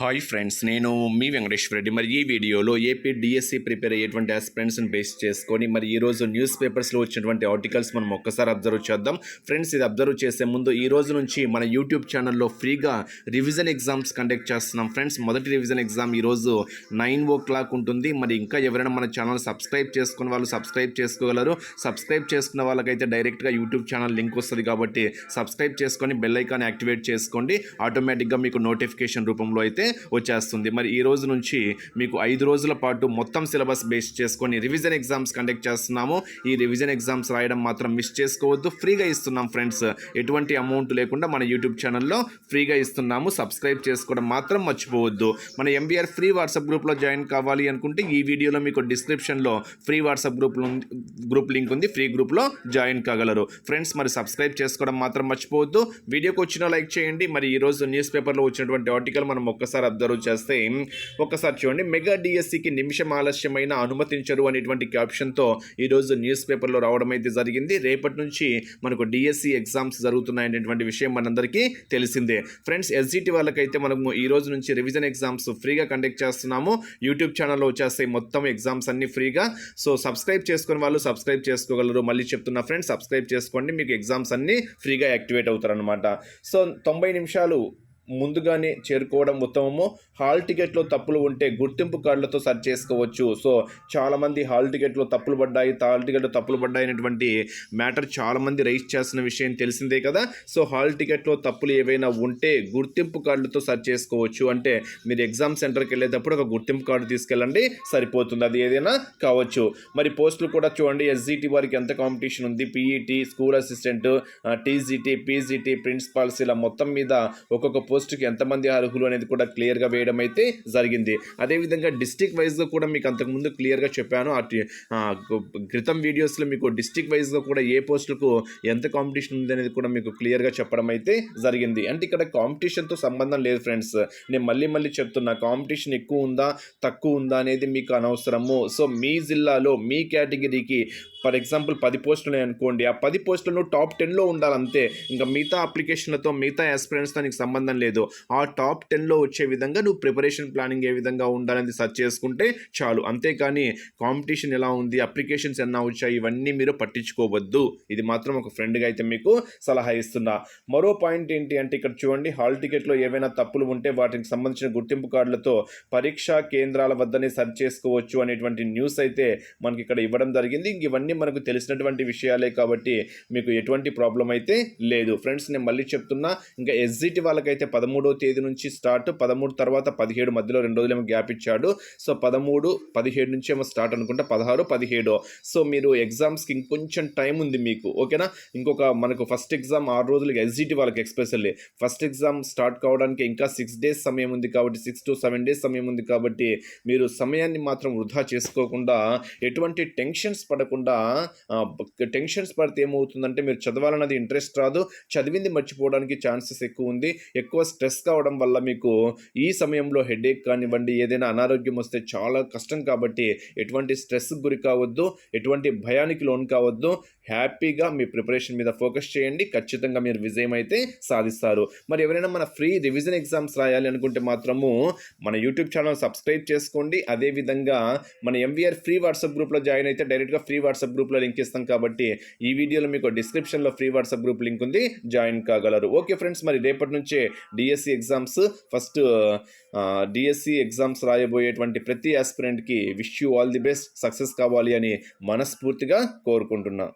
Hi friends నేను మీ వెంకటేశ్వర రెడ్డి. మరి ఈ వీడియోలో ఏపీ డిఎస్సి ప్రిపేర్ అయ్యేటువంటి ఆస్పిరెంట్స్ని బేస్ చేసుకొని మరి ఈరోజు న్యూస్ పేపర్స్లో వచ్చినటువంటి ఆర్టికల్స్ మనం ఒక్కసారి అబ్జర్వ్ చేద్దాం. ఫ్రెండ్స్ ఇది అబ్జర్వ్ చేసే ముందు ఈ రోజు నుంచి మన యూట్యూబ్ ఛానల్లో ఫ్రీగా రివిజన్ ఎగ్జామ్స్ కండక్ట్ చేస్తున్నాం. ఫ్రెండ్స్ మొదటి రివిజన్ ఎగ్జామ్ ఈరోజు నైన్ ఓ క్లాక్ ఉంటుంది. మరి ఇంకా ఎవరైనా మన ఛానల్ సబ్స్క్రైబ్ చేసుకున్న వాళ్ళు సబ్స్క్రైబ్ చేసుకోగలరు. సబ్స్క్రైబ్ చేసుకున్న వాళ్ళకైతే డైరెక్ట్గా యూట్యూబ్ ఛానల్ లింక్ వస్తుంది కాబట్టి సబ్స్క్రైబ్ చేసుకొని బెల్ ఐకాన్ యాక్టివేట్ చేసుకోండి. ఆటోమేటిక్గా మీకు నోటిఫికేషన్ రూపంలో అయితే వచ్చేస్తుంది. మరి ఈ రోజు నుంచి మీకు ఐదు రోజుల పాటు మొత్తం సిలబస్ బేస్ చేసుకొని రివిజన్ ఎగ్జామ్స్ కండక్ట్ చేస్తున్నాము. ఈ రివిజన్ ఎగ్జామ్స్ రాయడం మాత్రం మిస్ చేసుకోవద్దు. ఫ్రీగా ఇస్తున్నాం ఫ్రెండ్స్. ఎటువంటి అమౌంట్ లేకుండా మన యూట్యూబ్ ఛానల్లో ఫ్రీగా ఇస్తున్నాము. సబ్స్క్రైబ్ చేసుకోవడం మాత్రం మర్చిపోవద్దు. మన ఎంబీఆర్ ఫ్రీ వాట్సాప్ గ్రూప్లో జాయిన్ కావాలి అనుకుంటే ఈ వీడియోలో మీకు డిస్క్రిప్షన్లో free WhatsApp group group link ఉంది. ఫ్రీ గ్రూప్లో జాయిన్ కాగలరు. ఫ్రెండ్స్ మరి సబ్స్క్రైబ్ చేసుకోవడం మాత్రం మర్చిపోవద్దు. వీడియోకి వచ్చిన లైక్ చేయండి. మరి ఈరోజు న్యూస్ పేపర్లో వచ్చినటువంటి ఆర్టికల్ మనం ఒకసారి అబ్జర్వ్ చేస్తే ఒకసారి చూడండి మెగా డిఎస్సికి నిమిషం ఆలస్యమైన అనుమతించరు అనేటువంటి క్యాప్షన్తో ఈరోజు న్యూస్ పేపర్లో రావడం అయితే జరిగింది. రేపటి నుంచి మనకు డిఎస్సి ఎగ్జామ్స్ జరుగుతున్నాయనేటువంటి విషయం మనందరికీ తెలిసిందే. ఫ్రెండ్స్ ఎస్జిటి వాళ్ళకైతే మనము ఈ రోజు నుంచి రివిజన్ ఎగ్జామ్స్ ఫ్రీగా కండక్ట్ చేస్తున్నాము. యూట్యూబ్ ఛానల్లో వచ్చేస్తే మొత్తం ఎగ్జామ్స్ అన్ని ఫ్రీగా. సో సబ్స్క్రైబ్ చేసుకుని వాళ్ళు సబ్స్క్రైబ్ చేసుకోగలరు. మళ్ళీ చెప్తున్నా ఫ్రెండ్స్ సబ్స్క్రైబ్ చేసుకోండి. మీకు ఎగ్జామ్స్ అన్ని ఫ్రీగా యాక్టివేట్ అవుతారనమాట సో తొంభై నిమిషాలు ముందుగానే చేరుకోవడం ఉత్తమము. హాల్ టికెట్లో తప్పులు ఉంటే గుర్తింపు కార్డులతో సర్చ్ చేసుకోవచ్చు. సో చాలామంది హాల్ టికెట్లో తప్పులు పడ్డాయి. హాల్ టికెట్లో తప్పులు పడ్డాయి అనేటువంటి మ్యాటర్ చాలామంది రైజ్ చేస్తున్న విషయం తెలిసిందే కదా. సో హాల్ టికెట్లో తప్పులు ఏవైనా ఉంటే గుర్తింపు కార్డులతో సర్చ్ చేసుకోవచ్చు. అంటే మీరు ఎగ్జామ్ సెంటర్కి వెళ్ళేటప్పుడు ఒక గుర్తింపు కార్డు తీసుకెళ్ళండి సరిపోతుంది. అది ఏదైనా కావచ్చు. మరి పోస్టులు కూడా చూడండి. ఎస్జిటి వారికి ఎంత కాంపిటీషన్ ఉంది? PET school assistant TGT PGT principals ఇలా మొత్తం మీద ఒక్కొక్క పోస్ట్ పోస్టుకి ఎంతమంది అర్హులు అనేది కూడా క్లియర్గా వేయడం అయితే జరిగింది. అదేవిధంగా డిస్టిక్ వైజ్గా కూడా మీకు అంతకుముందు క్లియర్గా చెప్పాను. ఆ, క్రితం వీడియోస్లో మీకు డిస్టిక్ వైజ్గా కూడా ఏ పోస్టులకు ఎంత కాంపిటీషన్ ఉంది అనేది కూడా మీకు క్లియర్గా చెప్పడం అయితే జరిగింది. అంటే ఇక్కడ కాంపిటీషన్తో సంబంధం లేదు ఫ్రెండ్స్ నేను మళ్ళీ మళ్ళీ చెప్తున్నా కాంపిటీషన్ ఎక్కువ ఉందా తక్కువ ఉందా అనేది మీకు అనవసరము. సో మీ జిల్లాలో మీ కేటగిరీకి ఫర్ ఎగ్జాంపుల్ పది పోస్టులు ఉన్నాయి అనుకోండి ఆ పది పోస్టులను టాప్ టెన్లో ఉండాలంతే. ఇంకా మిగతా అప్లికేషన్లతో మిగతా ఆస్పిరెంట్స్తో నీకు సంబంధం లేదు. ఆ టాప్ టెన్లో వచ్చే విధంగా నువ్వు ప్రిపరేషన్ ప్లానింగ్ ఏ విధంగా ఉండాలని సెర్చ్ చేసుకుంటే చాలు. అంతేకాని కాంపిటీషన్ ఎలా ఉంది అప్లికేషన్స్ ఎన్నా వచ్చాయి ఇవన్నీ మీరు పట్టించుకోవద్దు. ఇది మాత్రం ఒక ఫ్రెండ్గా అయితే మీకు సలహా ఇస్తున్నా. మరో పాయింట్ ఏంటి అంటే ఇక్కడ చూడండి హాల్ టికెట్లో ఏవైనా తప్పులు ఉంటే వాటికి సంబంధించిన గుర్తింపు కార్డులతో పరీక్షా కేంద్రాల వద్దనే సెర్చ్ చేసుకోవచ్చు అనేటువంటి న్యూస్ అయితే మనకి ఇక్కడ ఇవ్వడం జరిగింది. ఇంక ఇవన్నీ మనకు తెలిసినటువంటి విషయాలే కాబట్టి మీకు ఎటువంటి ప్రాబ్లం అయితే లేదు. ఫ్రెండ్స్ నేను మళ్ళీ చెప్తున్నా ఇంకా ఎస్జిటి వాళ్ళకైతే పదమూడో తేదీ నుంచి స్టార్ట్ పదమూడు తర్వాత పదిహేడు మధ్యలో రెండు రోజులేమో గ్యాప్ ఇచ్చాడు. సో పదమూడు పదిహేడు నుంచి ఏమో స్టార్ట్ అనుకుంటా పదహారు పదిహేడు. సో మీరు ఎగ్జామ్స్కి ఇంకొంచెం టైం ఉంది మీకు ఓకేనా? ఇంకొక మనకు ఫస్ట్ ఎగ్జామ్ ఆరు రోజులకి ఎస్జిటి వాళ్ళకి ఎక్స్పెషల్లీ ఫస్ట్ ఎగ్జామ్ స్టార్ట్ కావడానికి ఇంకా సిక్స్ డేస్ సమయం ఉంది కాబట్టి సిక్స్ టు సెవెన్ డేస్ సమయం ఉంది కాబట్టి మీరు సమయాన్ని మాత్రం వృధా చేసుకోకుండా ఎటువంటి టెన్షన్స్ పడకుండా టెన్షన్స్ పడితే ఏమవుతుందంటే మీరు చదవాలన్నది ఇంట్రెస్ట్ రాదు చదివింది మర్చిపోవడానికి ఛాన్సెస్ ఎక్కువ ఉంది ఎక్కువ స్ట్రెస్ కావడం వల్ల మీకు ఈ సమయంలో హెడేక్ కానివ్వండి ఏదైనా అనారోగ్యం వస్తే చాలా కష్టం కాబట్టి ఎటువంటి స్ట్రెస్ గురి కావద్దు ఎటువంటి భయానికి లోన్ కావద్దు హ్యాపీగా మీ ప్రిపరేషన్ మీద ఫోకస్ చేయండి ఖచ్చితంగా మీరు విజయం అయితే సాధిస్తారు. మరి ఎవరైనా మన ఫ్రీ రివిజన్ ఎగ్జామ్స్ రాయాలి అనుకుంటే మాత్రము మన యూట్యూబ్ ఛానల్ సబ్స్క్రైబ్ చేసుకోండి అదేవిధంగా మన ఎంవీఆర్ ఫ్రీ వాట్సాప్ గ్రూప్లో జాయిన్ అయితే డైరెక్ట్గా ఫ్రీ వాట్సాప్ వాట్సాప్ గ్రూప్లో లింక్ ఇస్తాం కాబట్టి ఈ వీడియోలో మీకు డిస్క్రిప్షన్లో ఫ్రీ వాట్సాప్ గ్రూప్ లింక్ ఉంది జాయిన్ కాగలరు. ఓకే ఫ్రెండ్స్ మరి రేపటి నుంచే DSC exams first DSC exams రాయబోయేటువంటి ప్రతి ఆస్పిరెంట్కి wish you all the best success కావాలి అని మనస్ఫూర్తిగా కోరుకుంటున్నా.